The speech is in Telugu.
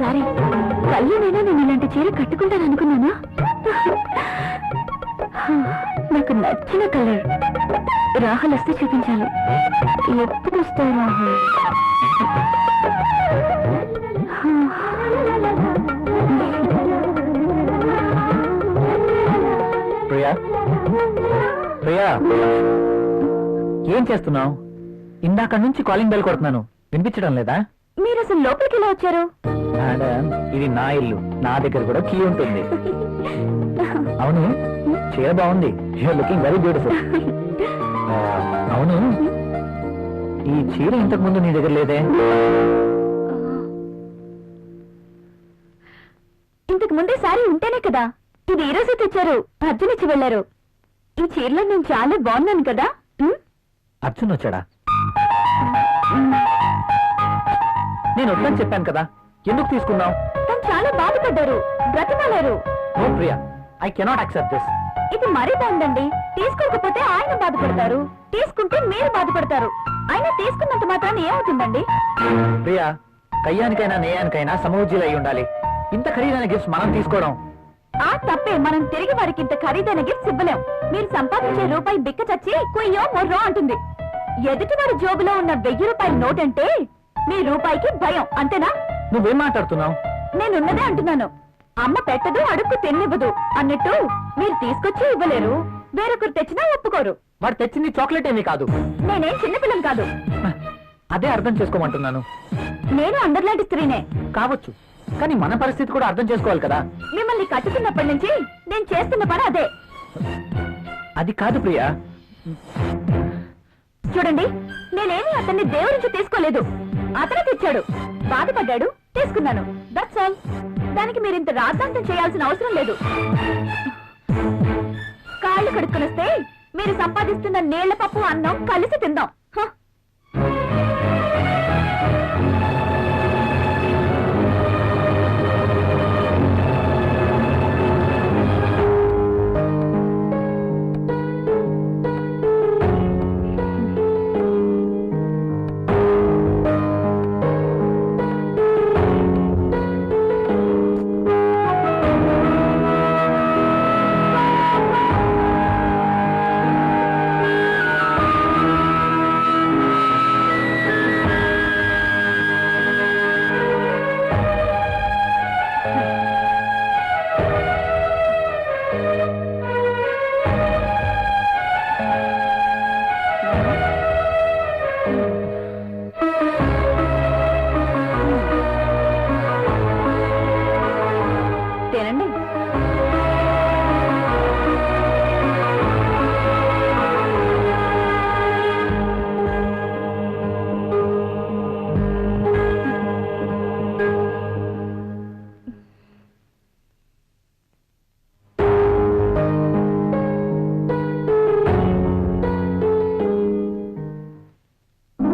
సారీ కళ్ళునైనా నేను ఇలాంటి చీర కట్టుకుంటాను అనుకున్నానా? నాకు నచ్చిన కలర్ రాహుల్ వస్తే చూపించాలి. ఎప్పుడు వస్తావు రాహుల్? ప్రియా? ప్రియా? ఏం చేస్తున్నావు? ఇందాక నుంచి కాలింగ్ బెల్ కొడుతున్నాను. వినిపించడం లేదా? మీరు అసలు లోపలికి ఎలా వచ్చారు? మేడం ఇది నా ఇల్లు. నా దగ్గర కూడా కీ ఉంటుంది. అవును చీర బాగుంది. యూఆర్ లుకింగ్ వెరీ బ్యూటిఫుల్ అవును. ఈ చీర ఇంతకు ముందు నీ దగ్గర లేదే? ఇంతకు ముందే సారీ ఉంటేనే కదా. ఇది ఈ రోజే తెచ్చారు. అర్జున్ ఇచ్చి వెళ్ళారు. ఈ చీరలో నేను చాలా బాగున్నాను కదా? అర్జున్ వచ్చాడా? నేను వద్దని చెప్పాను కదా. ఎందుకు తీసుకున్నావు? తను చాలా బాధపడ్డారు బ్రతిమాలారు. No Priya I cannot accept this. ఇది మరీ బాగుందండి. తీసుకోకపోతే ఆయన బాధపడతారు. తీసుకుంటే మీరు బాధపడతారు. ఆయన తీసుకున్నంత మాత్రాన ఏమవుతుందండి? ప్రియా కయ్యానికైనా నేయానికైనా సమూజీలు అయి ఉండాలి. ఇంత ఖరీదైన గిఫ్ట్స్ మనం తీసుకోవడం. ఆ తప్పే మనం తిరిగి వారికి ఇంత ఖరీదైన గిఫ్ట్స్ ఇవ్వలేం. మీరు సంపాదించే రూపాయి బిక్క చచ్చి కుయ్యో మొర్రో అంటుంది. ఎదుటి వారి జోబులో ఉన్న వెయ్యి రూపాయల నోట్ అంటే మీ రూపాయికి భయం అంతేనా? నువ్వేం మాట్లాడుతున్నావు? నేనున్నదే అంటున్నాను. అమ్మ పెట్టదు అడుక్కు తిన్నివ్వదు. అన్నట్టు మీరు తీసుకొచ్చి ఇవ్వలేరు. వేరొకరు తెచ్చినా ఒప్పుకోరు. వాడు తెచ్చింది చాక్లెట్ ఏమీ కాదు. నేనేం చిన్నపిల్లం కాదు. అదే అర్థం చేసుకోమంటున్నాను. నేను అందరిలాంటి స్త్రీనే. కావచ్చు. కానీ మన పరిస్థితి కూడా అర్థం చేసుకోవాలి కదా. మిమ్మల్ని కట్టుకున్నప్పటి నుంచి నేను చేస్తున్న పని అదే. అది కాదు ప్రియా. చూడండి నేనేమి అతన్ని దేవురించి తీసుకోలేదు. అతనే తెచ్చాడు. బాధపడ్డాడు. తీసుకున్నాను. దట్స్ ఆల్ దానికి మీరు ఇంత రాద్ధాంతం చేయాల్సిన అవసరం లేదు. కాళ్ళు కడుక్కొనిస్తే మీరు సంపాదిస్తున్న నీళ్ళ పప్పు అన్నం కలిసి తిందాం. Música